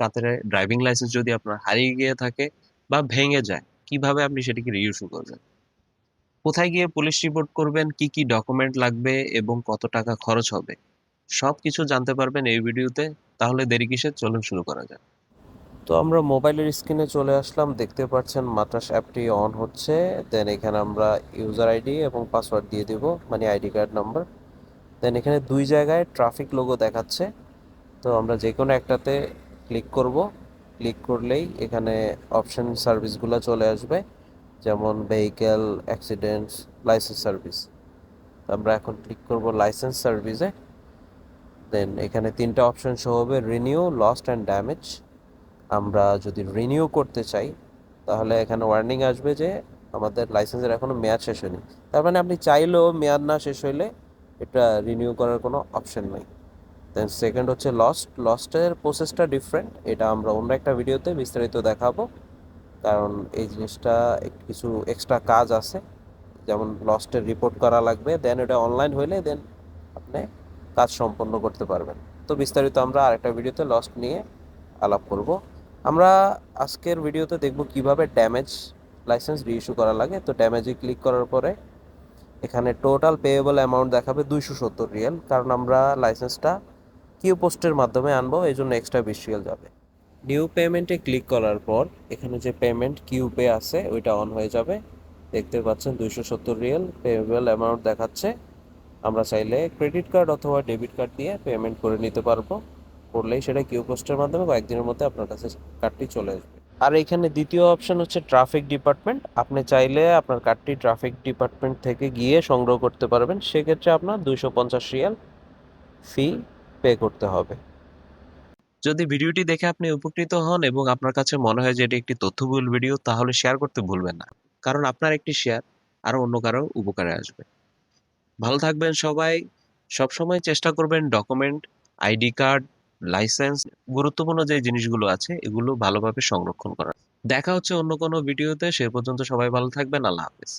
তাতে driving licence যদি আপনার হারিয়ে গিয়ে থাকে বা ভেঙে যায়, কীভাবে আপনি সেটিকে রিইস্যু করবেন? কোথায় গিয়ে পুলিশ রিপোর্ট করবেন? কি কি ডকুমেন্ট লাগবে? এবং কত টাকা খরচ হবে? সব কিছু জানতে পারবেন এই ভিডিওতে। তাহলে দেরি কিসের? চলুন শুরু করা যাক। তো আমরা মোবাইলের স্ক্রিনে চলে আসলাম। দেখতে পাচ্ছেন মাত্রাস অ্যাপটি অন হচ্ছে। দেন এখানে আমরা ইউজার আইডি এবং পাসওয়ার্ড দিয়ে দেব মানে আইডি কার্ড নাম্বার দেন এখানে দুই জায়গায় ট্রাফিক লোগো দেখাচ্ছে। তো আমরা যে কোনো একটাতে ক্লিক করব। ক্লিক করলেই এখানে অপশন সার্ভিসগুলো চলে আসবে, যেমন ভেহিক্যাল অ্যাক্সিডেন্টস লাইসেন্স সার্ভিস আমরা এখন ক্লিক করব লাইসেন্স সার্ভিসে দেন এখানে তিনটা অপশন শো হবে রিনিউ লস্ট অ্যান্ড ড্যামেজ আমরা যদি রিনিউ করতে চাই, তাহলে এখানে ওয়ার্নিং আসবে যে আমাদের লাইসেন্সের এখনও মেয়াদ শেষ হয়নি। তার মানে আপনি চাইলেও মেয়াদ না শেষ হইলে এটা রিনিউ করার কোনো অপশন নেই। দেন সেকেন্ড হচ্ছে লস্ট লস্টের প্রসেসটা ডিফারেন্ট এটা আমরা অন্য একটা ভিডিওতে বিস্তারিত দেখাবো। কারণ এই জিনিসটা কিছু এক্সট্রা কাজ আছে। যেমন লস্টের রিপোর্ট করা লাগবে। দেন এটা অনলাইন হইলে দেন আপনি কাজ সম্পন্ন করতে পারবেন। তো বিস্তারিত আমরা আরেকটা ভিডিওতে লস্ট নিয়ে আলাপ করব। আমরা আজকের ভিডিওতে দেখব কীভাবে ড্যামেজ লাইসেন্স রিইস্যু করা লাগে। তো ড্যামেজে ক্লিক করার পরে এখানে টোটাল পেয়েবল অ্যামাউন্ট দেখাবে দুইশো সত্তর রিয়েল কারণ আমরা লাইসেন্সটা কিউ পোস্টের মাধ্যমে আনব, এই জন্য এক্সট্রা বিশ যাবে। নিউ পেমেন্টে ক্লিক করার পর, এখানে যে পেমেন্ট কিউ পে আছে, ওইটা অন হয়ে যাবে। দেখতে পাচ্ছেন দুইশো সত্তর রিয়েল পেয়েবল অ্যামাউন্ট দেখাচ্ছে। আমরা চাইলে ক্রেডিট কার্ড অথবা ডেবিট কার্ড দিয়ে পেমেন্ট করে নিতে পারব। করলেই সেটা কিউ পোস্টের মাধ্যমে কয়েকদিনের মধ্যে আপনার কাছে কার্ডটি চলে আসবে। আর এখানে দ্বিতীয় অপশন হচ্ছে ট্রাফিক ডিপার্টমেন্ট আপনি চাইলে আপনার কার্ডটি ট্রাফিক ডিপার্টমেন্ট থেকে গিয়ে সংগ্রহ করতে পারবেন। সেক্ষেত্রে আপনার দুইশো পঞ্চাশ রিয়াল ফি পে করতে হবে। যদি ভিডিওটি দেখে আপনি উপকৃত হন এবং আপনার কাছে মনে হয় যে এটি একটি তথ্যবহুল ভিডিও, তাহলে শেয়ার করতে ভুলবেন না। কারণ আপনার একটি শেয়ার আরও অন্য কারও উপকারে আসবে। ভালো থাকবেন সবাই। সবসময় চেষ্টা করবেন ডকুমেন্ট আইডি কার্ড লাইসেন্স গুরুত্বপূর্ণ যে জিনিসগুলো আছে, এগুলো ভালোভাবে সংরক্ষণ করা দেখা হচ্ছে অন্য কোনো ভিডিওতে। সে পর্যন্ত সবাই ভালো থাকবেন। আল্লাহ হাফেজ।